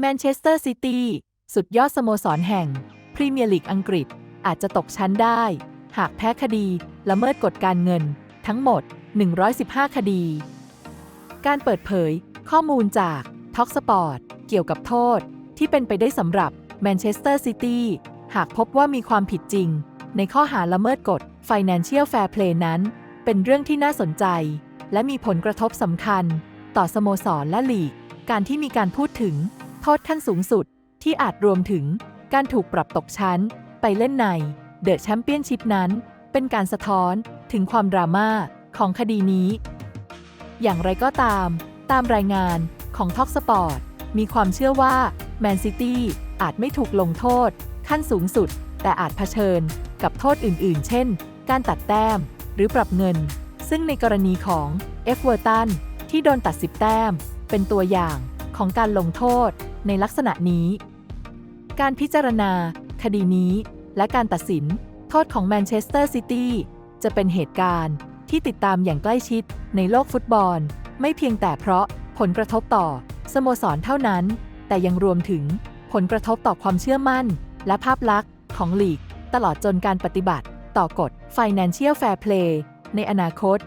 แมนเชสเตอร์ซิตี้สุดยอดสโมสรแห่ง พรีเมียร์ลีกอังกฤษอาจจะตกชั้นได้ หากแพ้คดีละเมิดกฎการเงิน ทั้งหมด 115 คดี การเปิดเผยข้อมูลจากท็อกสปอร์ตเกี่ยวกับโทษ ที่เป็นไปได้สำหรับแมนเชสเตอร์ซิตี้หากพบว่ามีความผิดจริง ในข้อหาละเมิดกฎ Financial Fair Play นั้น เป็นเรื่องที่น่าสนใจ และมีผลกระทบสำคัญ ต่อสโมสรและลีก การที่มีการพูดถึง โทษขั้นสูงสุดที่อาจรวมถึงการถูกปรับตกชั้น ไปเล่นในเดอะแชมเปี้ยนชิพนั้น เป็นการสะท้อนถึงความดราม่าของคดีนี้ อย่างไรก็ตาม ตามรายงานของท็อกสปอร์ตมีความเชื่อว่าแมนซิตี้อาจไม่ถูกลงโทษ ขั้นสูงสุด แต่อาจเผชิญกับโทษอื่นๆ เช่น การตัดแต้มหรือปรับเงิน ซึ่งในกรณีของเอฟเวอร์ตันที่โดนตัด 10 แต้ม เป็นตัวอย่างของการลงโทษ ในลักษณะนี้ การพิจารณา คดีนี้ และการตัดสิน โทษของแมนเชสเตอร์ซิตี้จะเป็นเหตุการณ์ที่ติดตามอย่างใกล้ชิดในโลกฟุตบอล ไม่เพียงแต่เพราะผลกระทบต่อ สโมสรเท่านั้น แต่ยังรวมถึงผลกระทบต่อความเชื่อมั่น และภาพลักษณ์ของลีก ตลอดจนการปฏิบัติ ต่อกฎ Financial Fair Play ในอนาคต